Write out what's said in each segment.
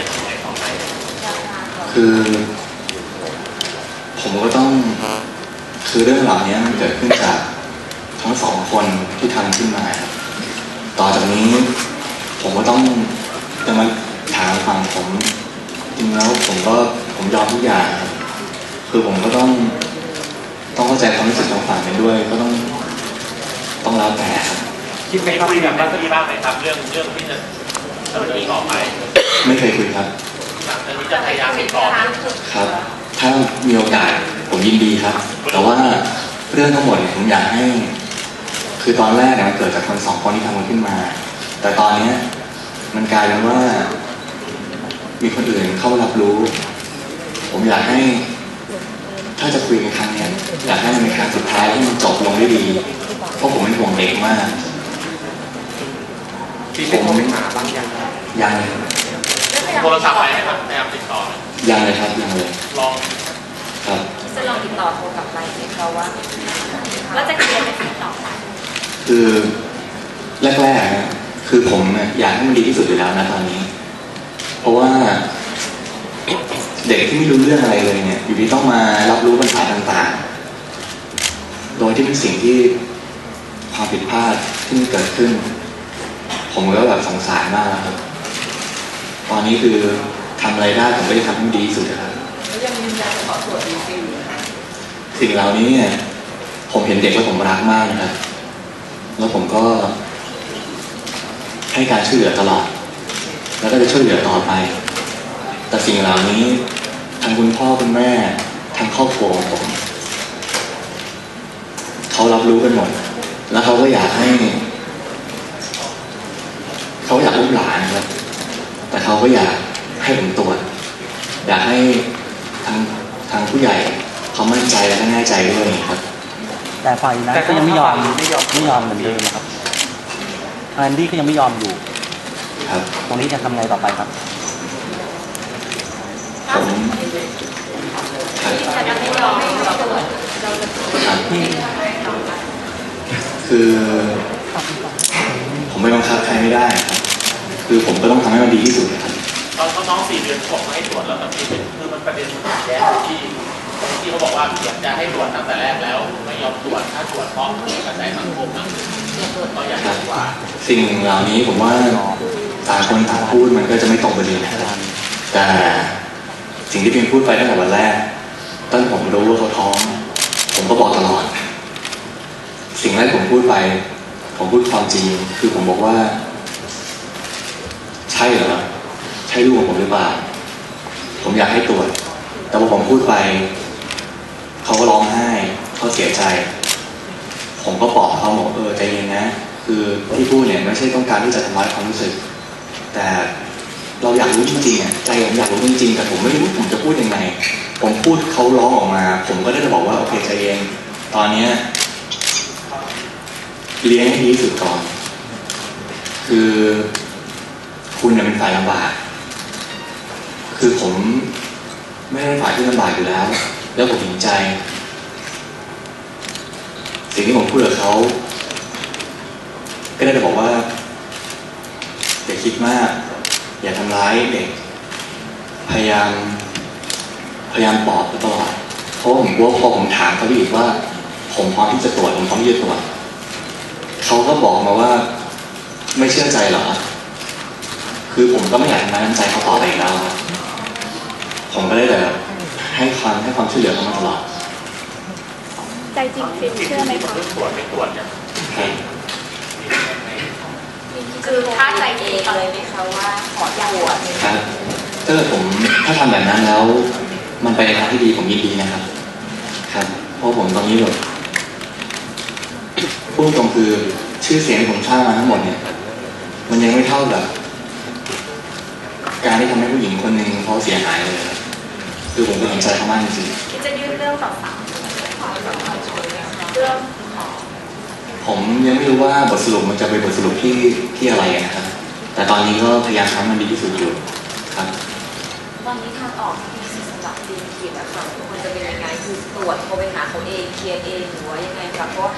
จะทำยังไงต่อไปคือ ผมก็ต้องคือเรื่องเหล่านี้มันเกิดขึ้นจากทั้งสองคนที่ทำขึ้นมา ต่อจากนี้ผมก็ต้องจะมาถามฝั่งผมจริงแล้วผมก็ผมยอมทุกอย่าง คือผมก็ต้องต้องเข้าใจความรู้สึกของฝั่งนี้ด้วย ก็ต้องต้องแล้วแต่ครับ คิดไหมไม่ครับคุยที่แบบเจ้าหน้าที่บ้างไหมครับ เรื่องเรื่องที่จะดำเนินต่อไป ไม่เคยคุยครับหลังจากนี้จะพยายามติดต่อครับ ถ้ามีโอกาสผมยินดีครับ แต่ว่าเรื่องทั้งหมดเนี่ยผมอยากให้ คือตอนแรกเนี่ยมันเกิดจากคนสองคนที่ทำมันขึ้นมา แต่ตอนเนี้ยมันกลายเป็นว่า มีคนอื่นเข้ามารับรู้ ผมอยากให้ ถ้าจะคุยกันครั้งเนี้ยอยากให้มันเป็นครั้งสุดท้ายที่มันจบลงด้วยดีเพราะผมเป็นห่วงเด็กมาก ที่เป็นปัญหาบางอย่างครับยังเลยครับ โทรศัพท์ไปไหมครับพยายามติดต่อยังเลยครับยังเลยลองครับจะลองติดต่อโทรกลับไปไหมคะว่าแล้วจะเคลียร์ไปติดต่อไปคือแรกๆนะคือผมเนี่ยอยากให้มันดีที่สุดอยู่แล้วนะตอนนี้ เพราะว่าเด็กที่ไม่รู้เรื่องอะไรเลยเนี่ย อยู่ดีต้องมารับรู้ปัญหาต่างๆ โดยที่เป็นสิ่งที่ความผิดพลาดที่มันเกิดขึ้น ผมก็แบบสงสารมากนะครับ ตอนนี้คือทำอะไรได้ผมก็จะทำให้มันดีที่สุดนะครับแล้วยังยืนยันจะขอตรวจดีซีอยู่นะคะสิ่งเหล่านี้เนี่ยผมเห็นเด็กแล้วผมรักมากนะครับ แล้วผมก็ให้การช่วยเหลือตลอด แล้วก็จะช่วยเหลือต่อไป แต่สิ่งเหล่านี้ทางคุณพ่อคุณแม่ทางครอบครัวของผมเขารับรู้กันหมด แล้วเขาก็อยากให้ เขาอยากอุ้มหลานนะครับแต่ เขาก็อยากให้ผมตรวจอยากให้ทางทางผู้ใหญ่เขามั่นใจและก็แน่ใจด้วยครับ แต่ฝ่ายนั้นก็ยังไม่ยอมไม่ยอมเหมือนเดิมนะครับแอนดี้ก็ยังไม่ยอมอยู่ ครับ ตรงนี้จะทำไงต่อไปครับผมครับแต่ยังไม่ยอมให้เราตรวจเราจะตรวจครับที่คือ ผมไม่บังคับใครไม่ได้ ครับคือผมก็ต้องทำให้มันดีที่สุดนะครับตอนเขาน้องสี่เดือนบอกมาให้ตรวจแล้วแต่ที่เป็นคือมันประเด็นมันขัดแย้งอยู่ที่ที่เขาบอกว่าอยากจะให้ตรวจตั้งแต่แรกแล้ว ไม่ยอมตรวจถ้าตรวจเพราะกระแสสังคมนะก็อยากจะว่า สิ่งเหล่านี้ผมว่าต่างคนต่างพูดมันก็จะไม่ตรงประเด็นนะครับแต่สิ่งที่เพียงพูดไปตั้งแต่วันแรกตั้งแต่ผมรู้ว่าเขาท้อง ผมก็บอกตลอด สิ่งแรกผมพูดไป ผมพูดความจริง คือผมบอกว่าใช่เหรอใช่ลูกของผมหรือเปล่าผมอยากให้ตรวจ แต่พอผมพูดไป เขาก็ร้องไห้เขาเสียใจ ผมก็บอกเขาบอกเออใจเย็นนะ คือที่พูดเนี่ยไม่ใช่ต้องการที่จะทำร้ายความรู้สึก แต่เราอยากรู้จริงๆอะใจผมอยากรู้จริงๆแต่ผมไม่รู้ผมจะพูดยังไง ผมพูดเขาร้องออกมา ผมก็ได้แต่บอกว่าโอเคใจเย็นตอนเนี้ยเลี้ยงให้ดีสุดก่อน คือ คุณเนี่ยเป็นฝ่ายลำบาก คือผมไม่ได้ฝ่ายที่ลำบากอยู่แล้ว แล้วผมเห็นใจ สิ่งที่ผมพูดกับเขาก็ได้แต่บอกว่าอย่าคิดมาก อย่าทำร้ายเด็ก พยายาม พยายามปลอบตลอดเพราะผมกลัวพอผมถามเขาอีกว่า ผมพร้อมที่จะตรวจผมพร้อมที่จะตรวจเขาก็บอกมาว่า ไม่เชื่อใจหรอ คือผมก็ไม่อยากทำร้ายน้ำใจเขาต่อไปอีกแล้วครับผมก็ได้แต่ให้ความให้ความช่วยเหลือเขามาตลอดใจจริงฟิล์มเชื่อไหมคะเรื่องตรวจไม่ตรวจเนี่ยครับคือถ้าใจเองเลยไหมคะว่าขอตรวจครับถ้าเกิดผมถ้าทำแบบนั้นแล้ว มันไปในทางที่ดีผมยินดีนะครับ ครับ เพราะผมตอนนี้แบบพูดตรงๆคือชื่อเสียงที่ผมสร้างมาทั้งหมดเนี่ย มันยังไม่เท่ากับ การที่ทำให้ผู้หญิงคนหนึ่งเขาเสียหายเลย คือผมก็เห็นใจเขามากจริงที่จะยื่นเรื่องต่อศาลขอสัมภาษณ์เรื่องของผมยังไม่รู้ว่าบทสรุปมันจะเป็นบทสรุปที่ที่อะไรนะครับ แต่ตอนนี้ก็พยายามทำมันดีที่สุดอยู่ครับตอนนี้ทางออกที่สำหรับดีมกิจอะคะมันจะเป็นยังไงคือตรวจโทรไปหาเขาเองเคลียร์เองหรือว่ายังไงคะเพราะ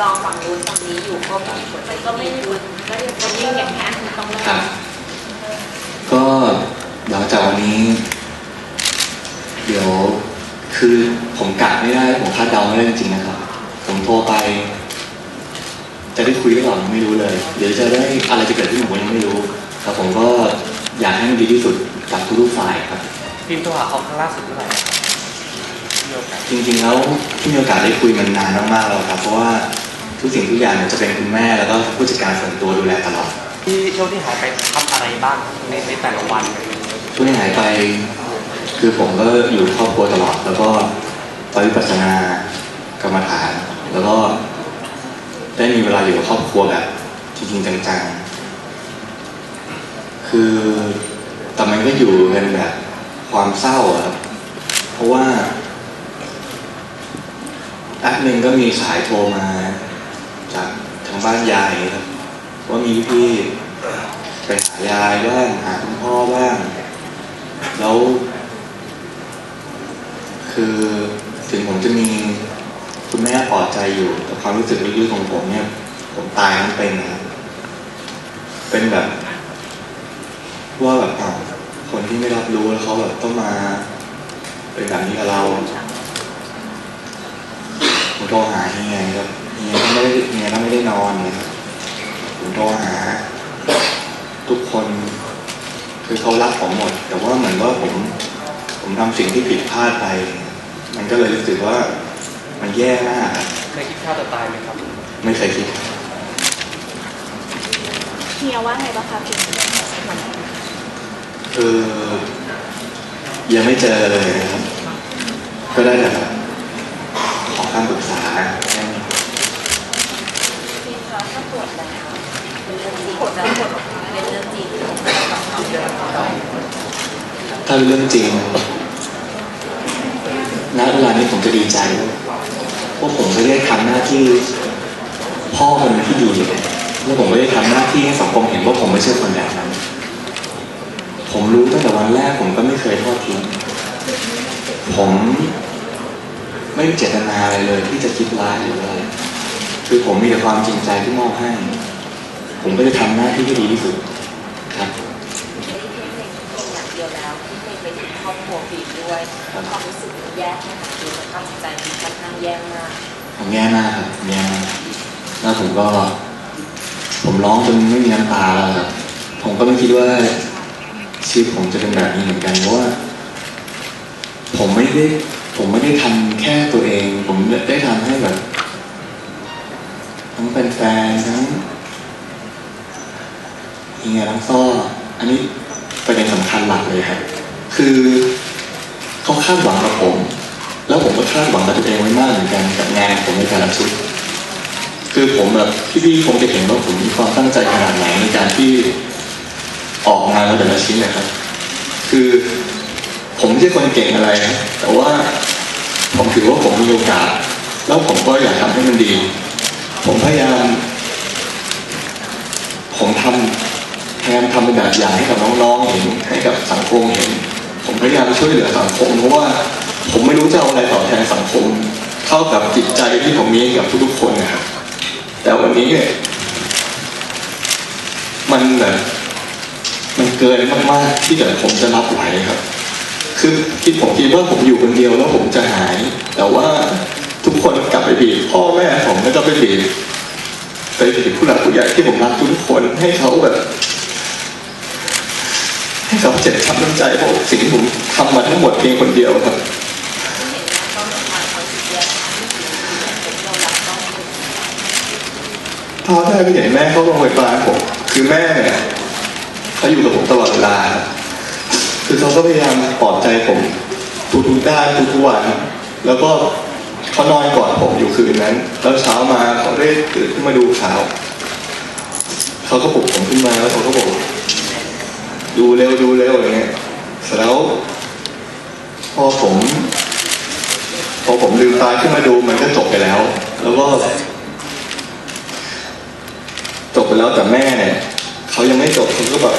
ลองฝั่งนู้นฝั่งนี้อยู่ก็มีผลก็ไม่รู้ก็ยังนิ่งอย่างนี้ต้องเลิก หลังจากนี้ เดี๋ยวคือผมกะไม่ได้ ผมคาดเดาไม่ได้จริงๆนะครับ ผมโทรไป จะได้คุยหรือเปล่ายังไม่รู้เลย เดี๋ยวจะได้อะไรจะเกิดขึ้นผมยังไม่รู้แต่ผมก็อยากให้มันดีที่สุดกับทุกๆฝ่ายครับ พิมพ์โทรหาเขาครั้งล่าสุดเมื่อไหร่ครับมีโอกาสจริงๆแล้วที่มีโอกาสได้คุยมันนานมากๆแล้วครับ เพราะว่าทุกสิ่งทุกอย่างเนี่ยจะเป็นคุณแม่แล้วก็ผู้จัดการส่วนตัวดูแลตลอด ที่ช่วงที่หายไปทำอะไรบ้างในในแต่ละวัน ช่วงที่หายไป คือผมก็อยู่ครอบครัวตลอด แล้วก็ไปวิปัสสนากรรมฐาน แล้วก็ได้มีเวลาอยู่กับครอบครัวแบบจริงๆจังๆ คือแต่มันก็อยู่กันแบบความเศร้าครับ เพราะว่าแอปหนึ่งก็มีสายโทรมา จากทางบ้านยายครับว่ามีพี่ไปหายายบ้างหาคุณพ่อบ้าง แล้ว คือถึงผมจะมีคุณแม่ปลอบใจอยู่แต่ความรู้สึกลึกๆของผมเนี่ย ผมตายทั้งเป็นนะเป็นแบบ ว่าแบบเอาคนที่ไม่รับรู้แล้วเขาแบบต้องมาเป็นแบบนี้กับเราผมโทรหาเฮียครับเฮียก็ไม่ได้เฮียก็ไม่ได้นอนนะครับผมโทรหา ทุกคน คือเขารักผมหมด แต่ว่าเหมือนว่าผม ผมทำสิ่งที่ผิดพลาดไป มันก็เลยรู้สึกว่ามันแย่มากครับเคยคิดฆ่าตัวตายไหมครับ ไม่เคยคิดเฮียว่าไงบ้างคะพิมคือยังไม่เจอเลยนะครับก็ได้แต่แบบขอคำปรึกษาแค่นี้พี่คะถ้าตรวจแล้วเป็นเรื่องจริงจะผลออกมาเป็นเรื่องจริง ของกับเขาเยอะถ้าเรื่องจริงณเวลานี้ผมจะดีใจเพราะผมไม่ได้ทำหน้าที่ พ่อคนที่ดีแล้วผมไม่ได้ทำหน้าที่ให้สังคมเห็นว่าผมไม่ใช่คนแบบนั้น ผมรู้ตั้งแต่วันแรกผมก็ไม่เคยทอดทิ้งผมไม่มีเจตนาอะไรเลย ที่จะคิดร้ายหรืออะไรคือผมมีแต่ความจริงใจที่มอบให้ ผมก็จะทำหน้าที่ที่ดีที่สุดครับ ไม่ได้เพียงเพลงอย่างเดียว แล้วที่เพลงไปถึงครอบครัวบีด้วยความรู้สึกมันแย่แค่ไหนดูสภาพจิตใจมันค่อนข้างแย่มากผมแย่มากครับแย่มากแล้วผมก็ ผมร้องจนไม่มีน้ำตาแล้วครับผมก็ไม่คิดว่าชีวิตผมจะเป็นแบบนี้เหมือนกันเพราะว่า ผมไม่ได้ผมไม่ได้ทำแค่ตัวเอง ผมได้ทำให้แบบทั้งแฟนทั้งเฮียทั้งซ้ออันนี้ ประเด็นสำคัญหลักเลยครับคือเขาคาดหวังกับผม แล้วผมก็คาดหวังกับตัวเองไว้มากเหมือนกันกับงานผมในแต่ละชุด คือผมแบบพี่ๆคงจะเห็นว่าผมมีความตั้งใจขนาดไหนในการที่ออกงานมาแต่ละชิ้นนะครับ คือผมไม่ใช่คนเก่งอะไร แต่ว่าผมถือว่าผมมีโอกาส แล้วผมก็อยากทำให้มันดี ผมพยายาม ผมทำ พยายามทำเป็นแบบอย่างให้กับน้องๆเห็นให้กับสังคมเห็น ผมพยายามช่วยเหลือสังคมเพราะว่าผมไม่รู้จะเอาอะไรตอบแทนสังคมเท่ากับจิตใจที่ผมมีกับทุกๆคนนะครับแต่วันนี้เนี่ยมันแบบมันเกินมากๆที่แบบผมจะรับไหวครับ คือคิดผมคิดว่าผมอยู่คนเดียวแล้วผมจะหาย แต่ว่าทุกคนกลับไปบีบพ่อแม่ผมแล้วก็ไปบีบไปบีบผู้หลักผู้ใหญ่ที่ผมรักทุกคนให้เขาแบบ ให้เจ็บช้ำน้ำใจเพราะสิ่งที่ผมทำมาทั้งหมดเพียงคนเดียวครับที่เห็นว่าต้องมาเขาสิแย่มากที่สุดที่เรารับต้องเป็นท้อแท้ไม่เห็นแม่เขาลงไปปลาผมคือแม่เนี่ยเขาอยู่กับผมตลอดเวลา คือเขาก็พยายามปลอบใจผมทุกๆด้านทุกวัน แล้วก็เขานอนกอดผมอยู่คืนนั้น แล้วเช้ามาเขาได้ตื่นขึ้นมาดูข่าวเขาก็ปลุกผมขึ้นมาแล้วเขาก็บอก ดูเร็วดูเร็วอย่างเงี้ยเสร็จแล้วพอผม พอผมลืมตาขึ้นมาดูมันก็จบไปแล้ว แล้วก็จบไปแล้วแต่แม่เนี่ยเขายังไม่จบเขาก็แบบ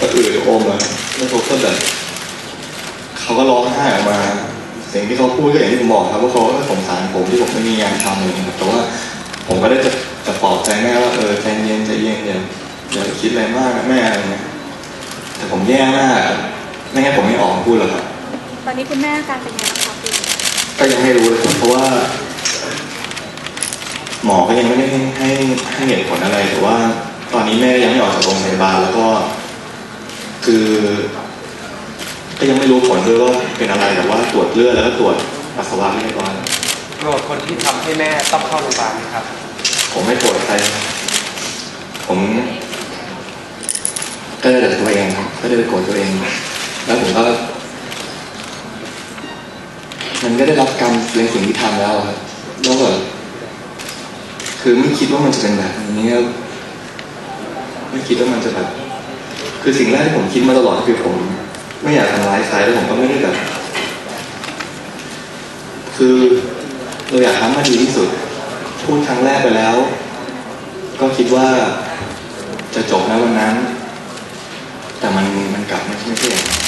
กระอืดโอมอะแล้วเขาก็แบบเขาก็ร้องไห้ออกมาสิ่งที่เขาพูดก็อย่างที่ผมบอกครับว่าเขาก็สงสารผมที่ผมไม่มีงานทำเลยนะครับแต่ว่าผมก็ได้จะจะปลอบใจแม่ว่าเออใจเย็นใจเย็นอย่าอย่าคิดอะไรมากนะแม่อะไรเงี้ย แต่ผมแย่มากไม่งั้นผมไม่ออกมาพูดหรอกครับตอนนี้คุณแม่อาการเป็นยังไงบ้างคะฟิล์มก็ยังไม่รู้เลยครับเพราะว่า หมอก็ยังไม่ได้ให้ให้ให้เหตุผลอะไรแต่ว่า ตอนนี้แม่ยังไม่ออกจากโรงพยาบาลแล้วก็ คือ ก็ยังไม่รู้ผลด้วยว่าเป็นอะไรแต่ว่าตรวจเลือดแล้วก็ตรวจปัสสาวะเรียบร้อยโกรธคนที่ทำให้แม่ต้องเข้าโรงพยาบาลไหมครับ ผมไม่โกรธใคร ผมก็ได้แต่ตัวเองครับ ก็ได้ไปโกรธตัวเอง แล้วผมก็มันก็ได้รับกรรมในสิ่งที่ทำแล้วครับแล้วแบบคือไม่คิดว่ามันจะเป็นแบบนี้ครับไม่คิดว่ามันจะแบบคือสิ่งแรกที่ผมคิดมาตลอดคือผม ไม่อยากทำร้ายใครแล้วผมก็ไม่ได้แบบคือเราอยากทำมันดีที่สุด พูดครั้งแรกไปแล้ว ก็คิดว่าจะจบนะวันนั้น แต่มันมันกลับไม่ใช่ไม่ใช่ย่างนั้น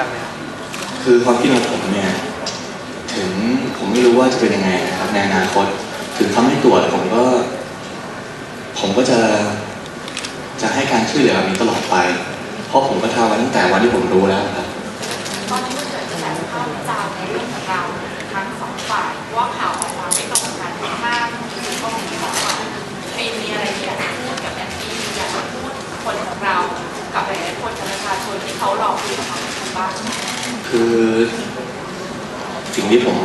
ดังไหมครับคือความคิดของผมเนี่ยถึงผมไม่รู้ว่าจะเป็นยังไงนะครับในอนาคต ถึงทำให้ตรวจผมก็ ผมก็จะจะให้การช่วยเหลือแบบนี้ตลอดไป เพราะผมก็ทำมาตั้งแต่วันที่ผมรู้แล้วครับ เขารอกบ้างคือสิ่งที่ผม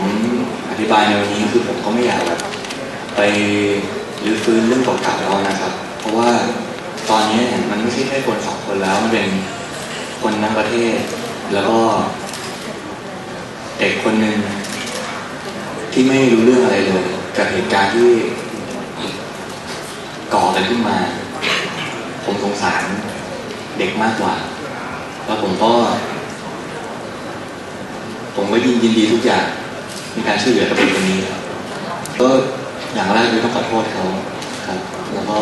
อธิบายในวันนี้คือผมก็ไม่อยากแบบไปรื้อฟื้นเรื่องเก่าๆแล้วนะครับ เพราะว่าตอนนี้มันไม่ใช่แค่คนสองคนแล้วมันเป็นคนทั้งประเทศ แล้วก็เด็กคนหนึ่งที่ไม่รู้เรื่องอะไรเลย กับเหตุการณ์ที่ก่อกันขึ้นมา ผมสงสารเด็กมากกว่า แล้วผมก็ ผมก็ยินยินดีทุกอย่างในการช่วยเหลือกับเด็กคนนี้ครับก็อย่างแรกคือต้องขอโทษเขาครับ แล้วก็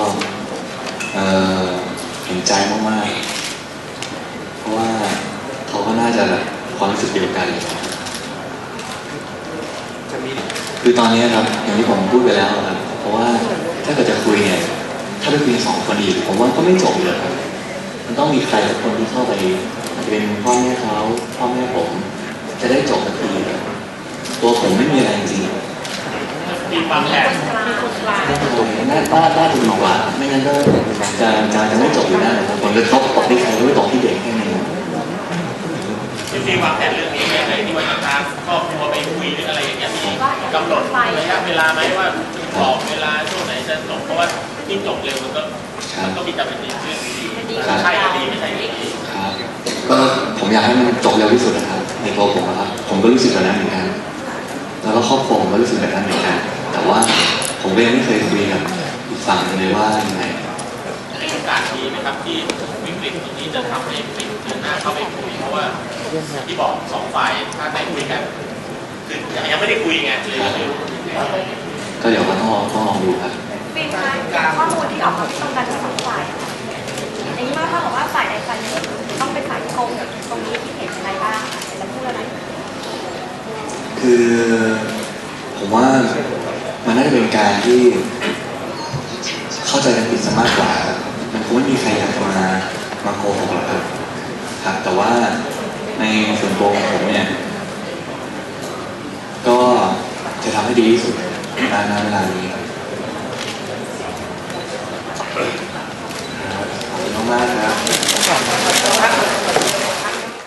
เอ่อเห็นใจมากๆ เพราะว่าเขาก็น่าจะแบบความรู้สึกเดียวกันจะมีคือตอนนี้ครับอย่างที่ผมพูดไปแล้วครับเพราะว่าถ้าเกิดจะคุยเนี่ยถ้าไปคุยสองคนอีกผมว่าก็ไม่จบเลยครับ มันต้องมีใครสักคนที่เข้าไปอาจจะเป็นพ่อแม่เขาพ่อแม่ผม จะได้จบสักทีตัวผมไม่มีอะไรจริงมีวางแผนตรงนี้น่าน่าน่าจะดีกว่า ไม่งั้นก็จะจะจะไม่จบอยู่แล้บผลกระทบตกที่ใครก็ไม่ตกที่เด็กแค่นี้พี่ฟิล์มวางแผนเรื่องนี้ยังไงที่ว่าจะพาครอบครัวไปคุยหรืออะไรอย่างเงี้ยมีกำหนดระยะเวลาไหมว่ากรอบเวลาช่วงไหนจะจบเพราะว่าที่จบเร็วมันก็มันก็มีแต่เป็นเรื่อง ใช่ก็ดีไม่ใช่ดีครับก็ผมอยากให้มันจบเร็วที่สุดนะครับในตัวผมนะครับ ผมก็รู้สึกแบบนั้นเหมือนกันแล้วก็ครอบครัวผมก็รู้สึกแบบนั้นเหมือนกันแต่ว่าผมก็ยังไม่เคยคุยกับอีกฝั่งเลยว่ายังไงโอกาสดีไหมครับที่วิกฤตตรงนี้จะทำให้ปิดเดินหน้าเข้าไปคุยเพราะว่าที่บอกสองฝ่ายถ้าได้คุยกันคือยังไม่ได้คุยไงเลยก็เดี๋ยวก็ต้องลองต้องดูครับฟิล์มคะข้อมูลที่ออกมาไม่ตรงกันทั้งสองฝ่าย อย่างนี้มาเท่ากับว่าฝ่ายใดฝ่ายหนึ่งต้องเป็นฝ่ายโกงตรงนี้ที่เห็นอะไรบ้างจะพูดอะไร คือผมว่ามันน่าจะเป็นการที่ เข้าใจกันผิดซะมากกว่า มันคงไม่มีใครอยากมามาโกหกหรอกครับครับแต่ว่าในส่วนตัวของผมเนี่ย ก็จะทำให้ดีที่สุดในเวลานี้ครับครับขอบคุณ มากครับ